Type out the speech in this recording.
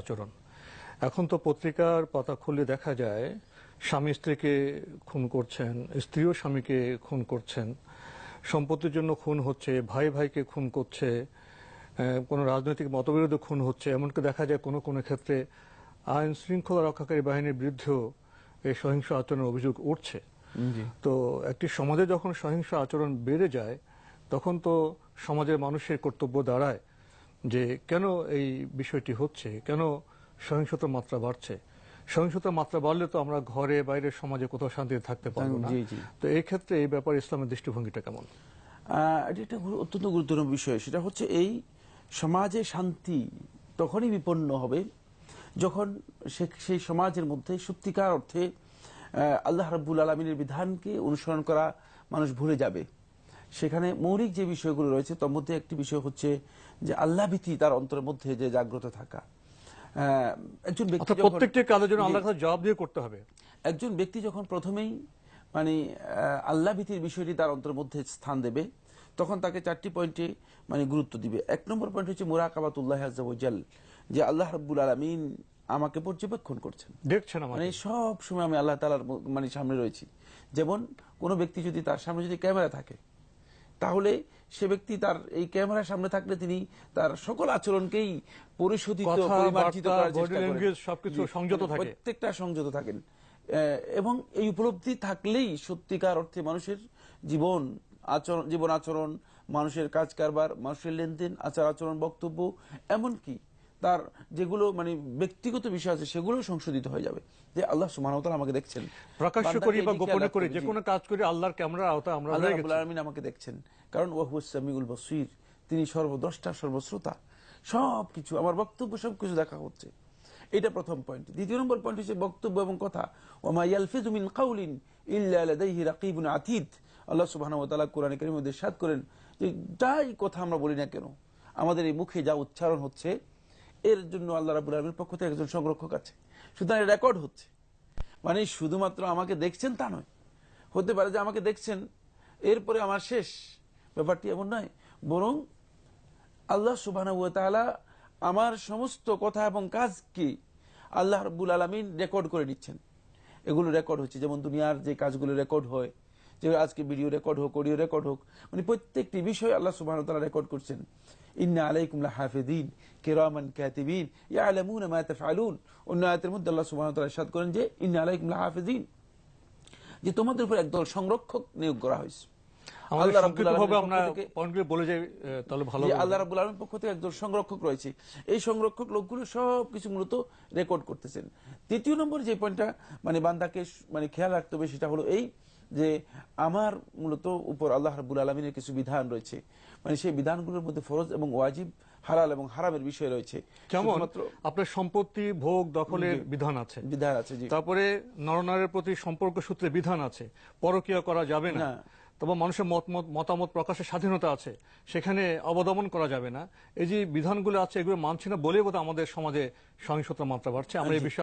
আচরণ। এখন তো পত্রিকার পাতা খুললে দেখা যায় স্বামী স্ত্রীকে খুন করছেন স্ত্রীও স্বামীকে খুন করছেন। সম্পত্তির জন্য খুন হচ্ছে ভাই ভাইকে খুন করছে কোনো রাজনৈতিক মতবিরোধে খুন হচ্ছে এমনকি দেখা যায় কোনো কোনো ক্ষেত্রে আইন শৃঙ্খলা রক্ষাকারী বাহিনীর বিরুদ্ধেও এই সহিংস আচরণের অভিযোগ উঠছে। তো একটি সমাজে যখন সহিংস আচরণ বেড়ে যায় তখন তো সমাজের মানুষের কর্তব্য দাঁড়ায়। যে কেন এই বিষয়টি হচ্ছে কেন সহিংসতার মাত্রা বাড়ছে? সহিংসতার মাত্রা বাড়লে তো আমরা ঘরে বাইরে সমাজে কোথাও শান্তিতে থাকতে পারব না। তো এই ক্ষেত্রে এই ব্যাপারে ইসলামের দৃষ্টিভঙ্গিটা কেমন? এটি একটা অত্যন্ত গুরুত্বপূর্ণ বিষয়। সেটা হচ্ছে এই সমাজে শান্তি তখনই বিপন্ন হবে যখন সে- সেই সমাজের মধ্যে সত্যিকার অর্থে আল্লাহ রাব্বুল আলমিনের বিধানকে অনুসরণ করা মানুষ ভুলে যাবে। সেখানে মৌলিক যে বিষয়গুলো রয়েছে তার মধ্যে একটি বিষয় হচ্ছে যে আল্লাহ ভীতি তার অন্তরের মধ্যে যে জাগ্রত থাকা। একজন ব্যক্তি প্রত্যেকটি কাজের জন্য। আল্লাহর কাছে জবাব দিয়ে করতে হবে। একজন ব্যক্তি যখন প্রথমেই মানে আল্লাহ ভীতির বিষয়টি তার অন্তরের মধ্যে স্থান দেবে তখন তাকে চারটি পয়েন্টে মানে গুরুত্ব দিবে। এক নম্বর পয়েন্ট হচ্ছে মুরাকাবাতুল্লাহ আজাল যে আল্লাহ রাব্বুল আলমিন আমাকে পর্যবেক্ষণ করছেন। দেখছেন মানে সব সময় আমি আল্লাহ তালার মানে সামনে রয়েছি। যেমন কোনো ব্যক্তি যদি তার সামনে যদি ক্যামেরা থাকে তাহলে সে ব্যক্তি তার এই ক্যামেরার সামনে থাকলে তিনি তার সকল আচরণকেই পরিশোধিত পরিমার্জিত করার চেষ্টা করেন। সবকিছু সংযত থাকে। প্রত্যেকটা সংযত থাকেন আহ, এবং এই উপলব্ধি থাকলেই সত্যিকার অর্থে মানুষের জীবন আচরণ জীবন আচরণ মানুষের কাজ কারবার মানুষের লেনদেন আচার আচরণ বক্তব্য এমনকি তার যেগুলো মানে ব্যক্তিগত বিষয় আছে সেগুলো সংশোধিত হয়ে যাবে। যে আল্লাহ সুমান আমাকে দেখছেন। প্রকাশ্য করি বা গোপনে করি যে কোনো কাজ করি আল্লাহর ক্যামেরার আওতায় আমরা আল্লাহ রাব্বুল আলামিন আমাকে দেখছেন। কারণ ওয়াহুস সামিউল বসির তিনি সর্বদ্রষ্টা সর্বশ্রোতা। সবকিছু আমার বক্তব্য সবকিছু দেখা হচ্ছে। এটা প্রথম পয়েন্ট দ্বিতীয় নম্বর পয়েন্ট হচ্ছে বক্তব্য এবং কথা। ওমা ইয়ালফিজু মিন কাউলিন ইল্লা লাদাইহি রাকিবুন আতীত আল্লাহ সুবহানাহু ওয়া তাআলা কোরআনে কারীমে ইরশাদ করেন যে যাই কথা আমরা বলি না কেন আমাদের এই মুখে যা উচ্চারণ হচ্ছে এর জন্য আল্লাহ রাব্বুল আলামিনের পক্ষ থেকে একজন সংরক্ষক আছে। সুতরাং রেকর্ড হচ্ছে। মানে শুধুমাত্র আমাকে দেখছেন তা নয়। হতে পারে যে আমাকে দেখছেন, এরপরে আমার শেষ। ব্যাপারটি এমন নয়। বরং আল্লাহ সুবাহ আমার সমস্ত কথা এবং কাজকে আল্লাহ রব্বুল আলমিন রেকর্ড করে নিচ্ছেন এগুলো রেকর্ড হচ্ছে। যেমন দুনিয়ার যে কাজগুলো রেকর্ড হয় যে আজকে ভিডিও রেকর্ড হোক অডিও রেকর্ড হোক মানে প্রত্যেকটি বিষয় আল্লাহ সুবাহ তালা রেকর্ড করছেন। ইন্না আলাইকুম হাফিদিন কেরামান কাতিবিন ইয়ালামুন মা তাফআলুন। অন্য আয়াতের মধ্যে আল্লাহ সুবহানাহু ওয়া তাআলা ইরশাদ করেন যে ইন্না আলাইকুম হাফিদিন যে তোমাদের উপর একদল সংরক্ষক নিয়োগ করা হয়েছে। আল্লাহ পক্ষ থেকে- পয়েন্টগুলো বলে তাহলে ভালো আল্লাহ রাবুল আলমের পক্ষ থেকে একজন সংরক্ষক রয়েছে। এই সংরক্ষক লোকগুলো সব কিছু মূলত রেকর্ড করতেছেন। তৃতীয় নম্বর যে পয়েন্টটা মানে বান্দাকে মানে খেয়াল রাখতে হবে সেটা হলো এই যে আমার মূলত উপর আল্লাহ রাবুল আলমিনের কিছু বিধান রয়েছে। মানে সেই বিধানগুলোর মধ্যে ফরজ এবং ওয়াজিব হালাল এবং হারামের বিষয় রয়েছে। আপনার সম্পত্তি ভোগ দখলের বিধান আছে। বিধান আছে তারপরে নরনারীর প্রতি সম্পর্ক সূত্রে বিধান আছে। পরকীয়া করা যাবে না। তবে মানুষের মতামত মতামত প্রকাশের স্বাধীনতা আছে। সেখানে অবদমন করা যাবে না। এই যে বিধানগুলো আছে এগুলো মানছি না বলেই বোধহয় আমাদের সমাজে সহিংসতার মাত্রা বাড়ছে। আমরা এই বিষয়ে